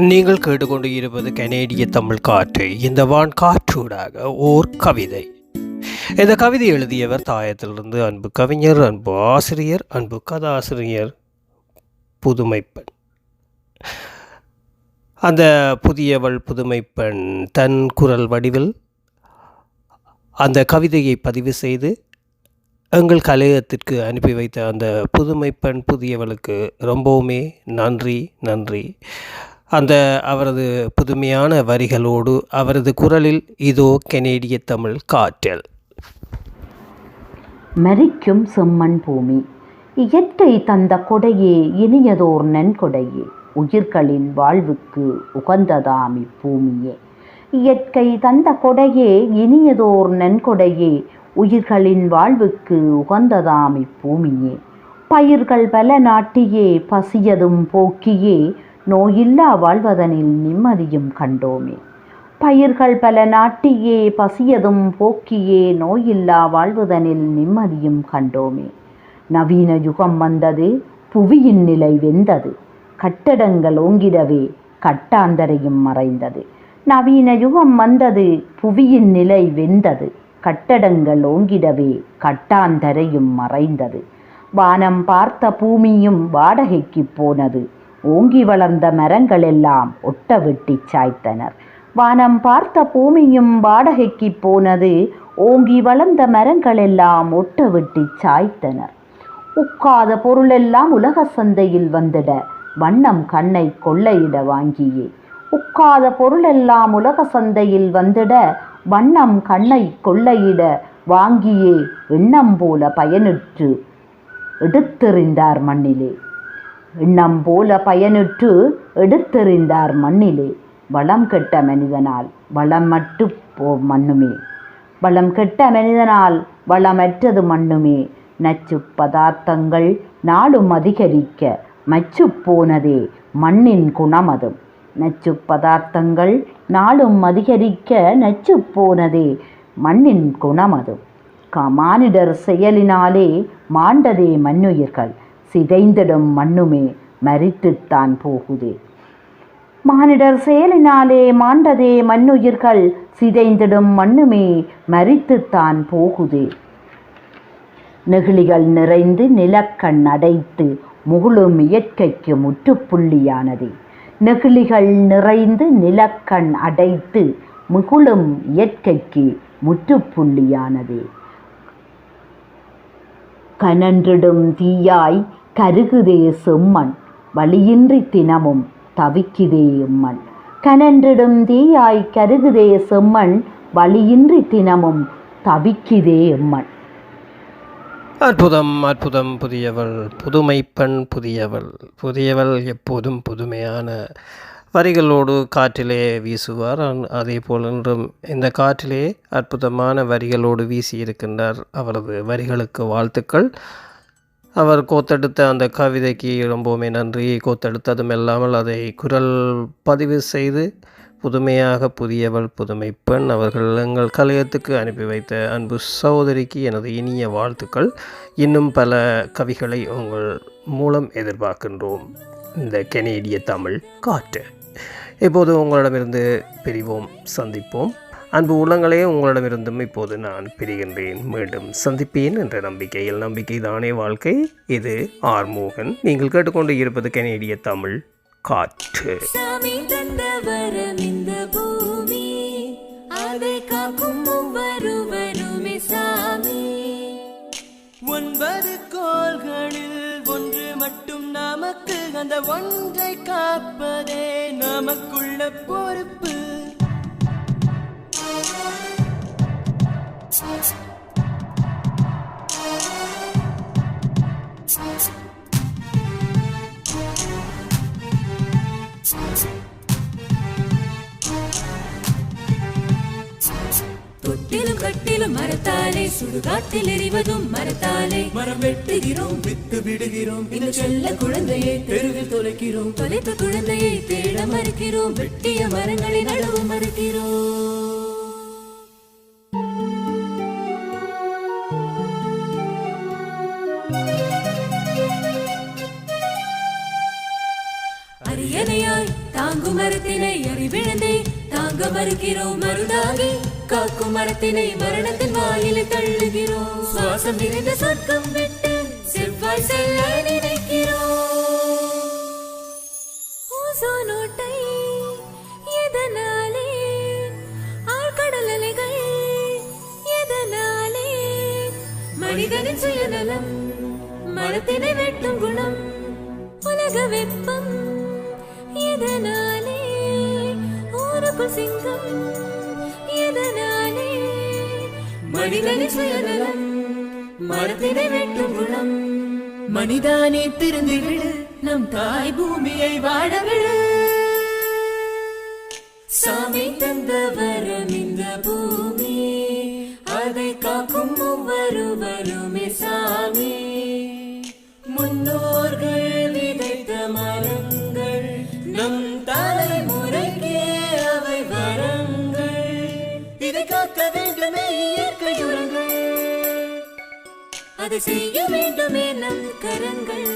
நீங்கள் கேட்டுக்கொண்டு இருப்பது கனேடிய தமிழ் காற்று. இந்த வான் காற்றூடாக ஓர் கவிதை. இந்த கவிதை எழுதியவர் தாயத்திலிருந்து அன்பு கவிஞர் அன்பு ஆசிரியர் அன்பு கதாசிரியர் புதுமைப்பெண். அந்த புதியவள் புதுமைப்பெண் தன் குரல் வடிவில் அந்த கவிதையை பதிவு செய்து எங்கள் கலையகத்திற்கு அனுப்பி வைத்த அந்த புதுமைப்பெண் புதியவளுக்கு ரொம்பவுமே நன்றி நன்றி. அந்த அவரது புதுமையான வரிகளோடு அவரது குரலில் இதோ கெனேடிய தமிழ் காற்றல். மறிக்கும் செம்மண் பூமி இயற்கை தந்த கொடையே இனியதோர் நன்கொடையே உயிர்களின் வாழ்வுக்கு உகந்ததாம் இப்பூமியே. இயற்கை தந்த கொடையே இனியதோர் நன்கொடையே உயிர்களின் வாழ்வுக்கு உகந்ததாம் இப்பூமியே. பயிர்கள் பல நாட்டியே பசியதும் போக்கியே நோயில்லா வாழ்வதனில் நிம்மதியும் கண்டோமே. பயிர்கள் பல நாட்டியே பசியதும் போக்கியே நோயில்லா வாழ்வதனில் நிம்மதியும் கண்டோமே. நவீன யுகம் வந்தது புவியின் நிலை வெந்தது கட்டடங்கள் ஓங்கிடவே கட்டாந்தரையும் மறைந்தது. நவீன யுகம் வந்தது புவியின் நிலை வெந்தது கட்டடங்கள் ஓங்கிடவே கட்டாந்தரையும் மறைந்தது. வானம் பார்த்த பூமியும் வாடகைக்கு போனது ஓங்கி வளர்ந்த மரங்களெல்லாம் ஒட்ட வெட்டி சாய்த்தனர். வானம் பார்த்த பூமியும் வாடகைக்கு போனது. ஓங்கி வளர்ந்த மரங்களெல்லாம் ஒட்ட வெட்டி சாய்த்தனர். உட்காத பொருளெல்லாம் உலக சந்தையில் வந்திட வண்ணம் கண்ணை கொள்ளையிட வாங்கியே. உட்காத பொருளெல்லாம் உலக சந்தையில் வந்திட வண்ணம் கண்ணை கொள்ளையிட வாங்கியே. எண்ணம் போல பயனுற்று எடுத்தெறிந்தார் மண்ணிலே. எண்ணம் போல பயனுற்று எடுத்தெறிந்தார் மண்ணிலே. வளம் கெட்ட மனிதனால் வளம் மட்டு போ மண்ணுமே. வளம் கெட்ட மனிதனால் வளமற்றது மண்ணுமே. நச்சு பதார்த்தங்கள் நாளும் அதிகரிக்க மச்சு போனதே மண்ணின் குணமதும் நச்சு பதார்த்தங்கள் நாளும் அதிகரிக்க நச்சு போனதே மண்ணின் குணமதும் மானிடர் செயலினாலே மாண்டதே மண்ணுயிர்கள் சிதைந்திடும் மண்ணுமே மறித்துத்தான் போகுதே. மானிடர் செயலினாலே மாண்டதே மண்ணுயிர்கள் சிதைந்திடும் மண்ணுமே மறித்துத்தான் போகுதே. நெகிழிகள் நிறைந்து நிலக்கண் அடைத்து முகுளும் இயற்கைக்கு முற்றுப்புள்ளியானது. நெகிழிகள் நிறைந்து நிலக்கண் அடைத்து முகுளும் இயற்கைக்கு முற்றுப்புள்ளியானது. கனன்றிடும் தீயாய் கருகுதே செம்மண் வழியின்றி தினமும் தவிக்குதே எம்மண் கனன்றிடும் தீயாய் கருகுதே செம்மண் வழியின்றி தினமும் தவிக்குதே எம்மண் அற்புதம் அற்புதம் புதியவள் புதுமை பெண் புதியவள். புதியவள் எப்போதும் புதுமையான வரிகளோடு காற்றிலே வீசுவார். அதே போல் இன்றும் இந்த காற்றிலே அற்புதமான வரிகளோடு வீசியிருக்கின்றார். அவரது வரிகளுக்கு வாழ்த்துக்கள். அவர் கோத்தெடுத்த அந்த கவிதைக்கு ரொம்பவுமே நன்றி. கோத்தெடுத்ததும் இல்லாமல் அதை குரல் பதிவு செய்து புதுமையாக புதியவள் புதுமை பெண் அவர்கள் எங்கள் கலையத்துக்கு அனுப்பி வைத்த அன்பு சகோதரிக்கு எனது இனிய வாழ்த்துக்கள். இன்னும் பல கவிகளை உங்கள் மூலம் எதிர்பார்க்கின்றோம். இந்த கெனேடிய தமிழ் காற்று. இப்போது உங்களிடமிருந்து பிரிவோம் சந்திப்போம். அன்பு உள்ளங்களே உங்களிடமிருந்தும் இப்போது நான் பிரிகின்றேன். மீண்டும் சந்திப்பேன் என்ற நம்பிக்கையில். நம்பிக்கை தானே வாழ்க்கை? இது ஆர்மோகன். நீங்கள் கேட்டுக்கொண்டு இருப்பது கனேடிய தமிழ் காற்று. ஒன்பது கோள்களில் ஒன்று மட்டும் நமக்கு அந்த ஒன்றை காப்பதே நமக்குள்ள பொறுப்பு. தொட்டிலும் கட்டிலும் மரத்தாலே சுடுகாட்டில் எறிவதும் மரத்தாலே. மரம் வெட்டுகிறோம் வித்து விடுகிறோம். இந்த செல்ல குழந்தையை தெருவில் தொலைக்கிறோம். தொலைத்த குழந்தையை தேட மறுக்கிறோம். வெட்டிய மரங்களை நடவு மறுக்கிறோம். தாங்கும் மரத்தினை அறிவிழந்தே தாங்க மறுக்கிறோம் மருதாகி. காக்கும் மரத்தினை மரணத்தின் வாயிலில் தள்ளுகிறோம். சுவாசம் நிறைந்த சொர்க்கம் விட்டு செவ்வாய் செல்ல நினைக்கிறோம். ஓசோனோட்டை எதனாலே? ஆழ்கடல் அலைகள் எதனாலே? மனிதனின் சுயநலம் மரத்தினை வெட்டும் குணம் உலக வெப்பம். சிங்கம். எதனாலே? மனிதனின் சுயநலம். மரத்தினை வெட்டும் குணம். மனிதானே திருந்து விடு. நம் தாய் பூமியை வாழ விடு. சாமி தந்த வரம் இந்த பூமி. அதை காக்கும் ஒவ்வொருவருமே சாமி இதை வேண்டுமே இயற்கை அதை செய்ய வேண்டுமே நம் கரங்கள்?